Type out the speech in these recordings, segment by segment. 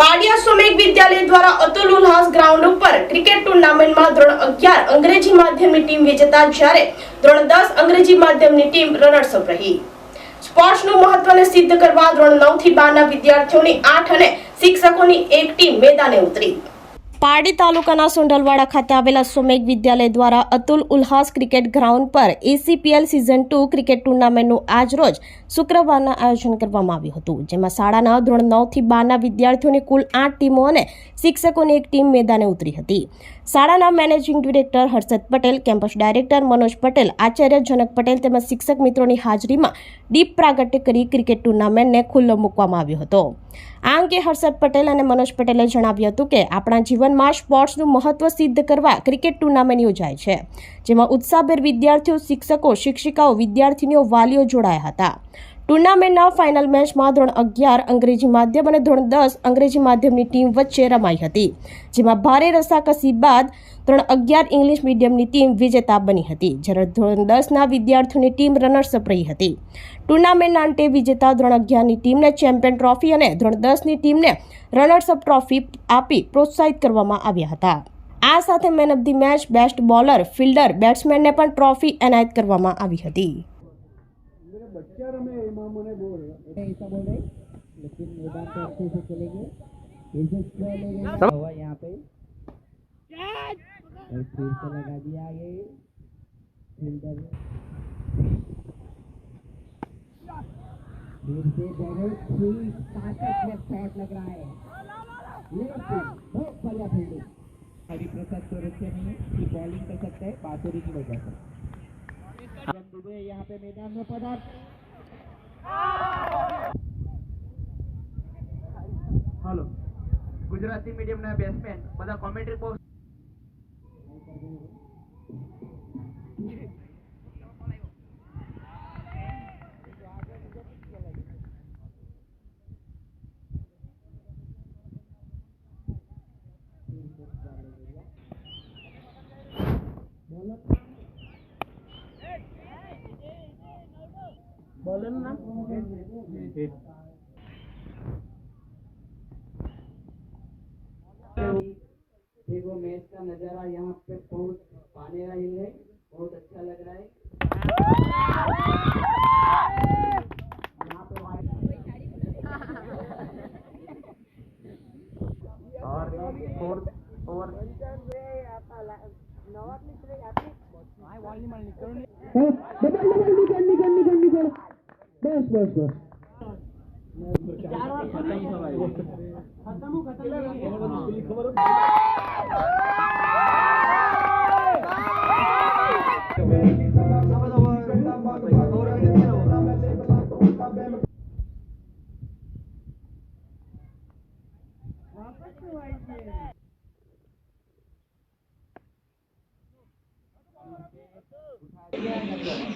પાડિયા સોમેક વિદ્યાલય દ્વારા અતુલ ઉલ્હાસ ગ્રાઉન્ડ ઉપર ક્રિકેટ ટુર્નામેન્ટમાં ધોરણ અગિયાર અંગ્રેજી માધ્યમની ટીમ વિજેતા જ્યારે ધોરણ દસ અંગ્રેજી માધ્યમની ટીમ રનર્સ અપ રહી. સ્પોર્ટ્સનું મહત્વને સિદ્ધ કરવા ધોરણ નવથી બારના વિદ્યાર્થીઓની આઠ અને શિક્ષકોની એક ટીમ મેદાને ઉતરી. પારડી તાલુકાના સોંડલવાડા ખાતે આવેલા સોમેક વિદ્યાલય દ્વારા અતુલ ઉલ્હાસ ક્રિકેટ ગ્રાઉન્ડ પર એસીપીએલ સિઝન ટુ ક્રિકેટ ટુર્નામેન્ટનું આજરોજ શુક્રવારના આયોજન કરવામાં આવ્યું હતું, જેમાં શાળાના ધોરણ નવથી બારના વિદ્યાર્થીઓની કુલ આઠ ટીમો અને શિક્ષકોની એક ટીમ મેદાને ઉતરી હતી. શાળાના managing director Harshad Patel, campus director Manoj Patel, Acharya Janak Patel તેમજ શિક્ષક મિત્રોની હાજરીમાં દીપ પ્રાગટ્ય કરી ક્રિકેટ ટુર્નામેન્ટને ખુલ્લો મૂકવામાં આવ્યો હતો. આ અંગે હર્ષદ પટેલ અને મનોજ પટેલે જણાવ્યું હતું કે, આપણા જીવનમાં સ્પોર્ટ્સનું મહત્વ સિદ્ધ કરવા ક્રિકેટ ટુર્નામેન્ટ યોજાય છે, જેમાં ઉત્સાહભેર વિદ્યાર્થીઓ, શિક્ષકો, શિક્ષિકાઓ, વિદ્યાર્થીનીઓ, વાલીઓ જોડાયા હતા. ટુર્નામેન્ટના ફાઇનલ મેચમાં ધોરણ અગિયાર, અંગ્રેજી માધ્યમ અને ધોરણ દસ અંગ્રેજી માધ્યમની ટીમ વચ્ચે રમાઈ હતી, જેમાં ભારે રસાકસી બાદ ધોરણ અગિયાર ઇંગ્લિશ મીડિયમની ટીમ વિજેતા બની હતી, જ્યારે ધોરણ દસના વિદ્યાર્થીઓની ટીમ રનર્સઅપ રહી હતી. ટુર્નામેન્ટના અંતે વિજેતા ધોરણ અગિયારની ટીમને ચેમ્પિયન ટ્રોફી અને ધોરણ દસની ટીમને રનર્સઅપ ટ્રોફી આપી પ્રોત્સાહિત કરવામાં આવ્યા હતા. આ સાથે man of the match best bowler, fielder, બેટ્સમેનને પણ ટ્રોફી એનાયત કરવામાં આવી હતી. बच्चा रमे इमाम ने बोल ऐसा बोल रहे लेकिन मैदान पे अच्छे से चलेंगे। इज़्ज़त से लेंगे हुआ यहाँ पे। और फिर से लगा दिया आगे। फील्डर फिर से डायरेक्ट फुल ताकत में शॉट लग रहा है। लेकिन बहुत बढ़िया फील्डिंग हरिप्रसाद चौरसिया नहीं कि बॉलिंग कर सकते हैं बासुरी की वजह से। जब दुबे यहाँ पे मैदान में पदार्थ હલો ગુજરાતી મીડિયમના બેટ્સમેન બધા કોમેન્ટ્રી બોક્સ বলেন না वो मैच का नज़ारा यहाँ पे पहुँच पाने रही है बहुत अच्छा लग रहा है। और फोर्थ ओवर हाँ, डबल डबल निकल निकल निकल निकल। बस बस बस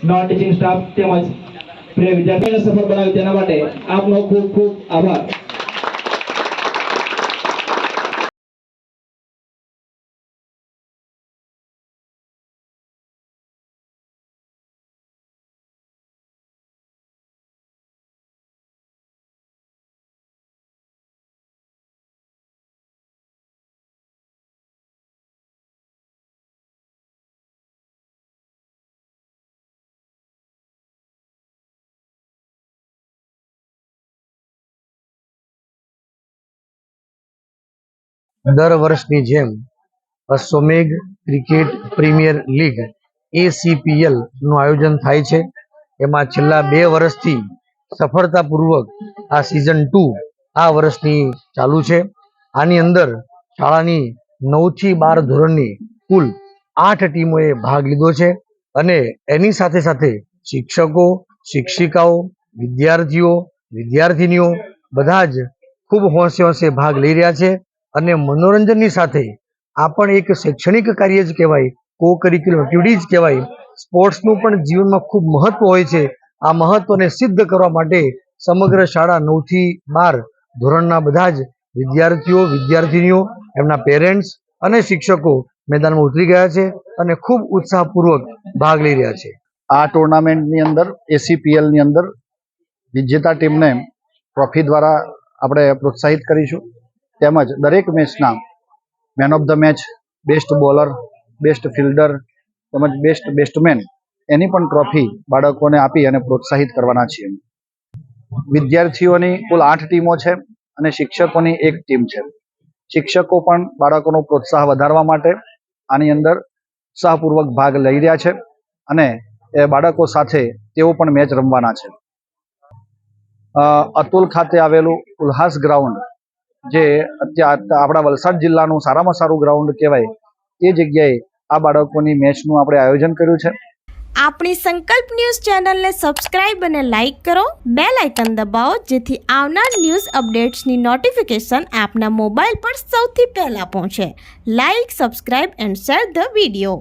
નોન ટીચિંગ સ્ટાફ તેમજ પ્રિય વિદ્યાર્થીઓને સફળ બનાવ્યું તેના માટે આપનો ખૂબ ખૂબ આભાર. દર વર્ષની જેમ અશ્વમેઘ ક્રિકેટ પ્રીમિયર લીગ એસીપીએલનું આયોજન થાય છે. એમાં છેલ્લા બે વર્ષથી સફળતાપૂર્વક આ સિઝન ટુ આ વર્ષની ચાલુ છે. આની અંદર શાળાની નવથી બાર ધોરણની કુલ આઠ ટીમોએ ભાગ લીધો છે અને એની સાથે સાથે શિક્ષકો, શિક્ષિકાઓ, વિદ્યાર્થીઓ, વિદ્યાર્થિનીઓ બધા જ ખૂબ હોંશે હોંશે ભાગ લઈ રહ્યા છે. અને મનોરંજનની સાથે આ પણ એક શૈક્ષણિક કાર્ય જ કહેવાય કો કરિક્યુલર એક્ટિવિટી જ કહેવાય. સ્પોર્ટ્સનું પણ જીવનમાં ખૂબ મહત્વ હોય છે. આ મહત્વને સિદ્ધ કરવા માટે સમગ્ર શાળા નવથી બાર ધોરણના બધા જ વિદ્યાર્થીઓ, વિદ્યાર્થિનીઓ, એમના પેરેન્ટ્સ અને શિક્ષકો મેદાનમાં ઉતરી ગયા છે અને ખૂબ ઉત્સાહપૂર્વક ભાગ લઈ રહ્યા છે. આ ટુર્નામેન્ટની અંદર એસીપીએલની અંદર વિજેતા ટીમને ટ્રોફી દ્વારા આપણે પ્રોત્સાહિત કરીશું. તેમજ દરેક મેચના man of the match best bowler best fielder તેમજ બેસ્ટ બેસ્ટમેન એની પણ ટ્રોફી બાળકોને આપી અને પ્રોત્સાહિત કરવાના છીએ. વિદ્યાર્થીઓની કુલ આઠ ટીમો છે અને શિક્ષકોની એક ટીમ છે. શિક્ષકો પણ બાળકોનો પ્રોત્સાહ વધારવા માટે આની અંદર ઉત્સાહપૂર્વક ભાગ લઈ રહ્યા છે અને એ બાળકો સાથે તેઓ પણ મેચ રમવાના છે. અતુલ ખાતે આવેલું ઉલ્હાસ ગ્રાઉન્ડ જે આપણા વલસાડ જિલ્લાનું સારામાં સારું ગ્રાઉન્ડ કહેવાય, એ જગ્યાએ આ બાળકોની મેચનું આપણે આયોજન કર્યું છે. આપણી સંકલ્પ ન્યૂઝ ચેનલને સબસ્ક્રાઇબ અને લાઇક કરો બે લાઇકન દબાવો, જેથી આવનાર ન્યૂઝ અપડેટ્સની નોટિફિકેશન આપના મોબાઈલ પર સૌથી પહેલાં પહોંચે. Like, subscribe and share the video.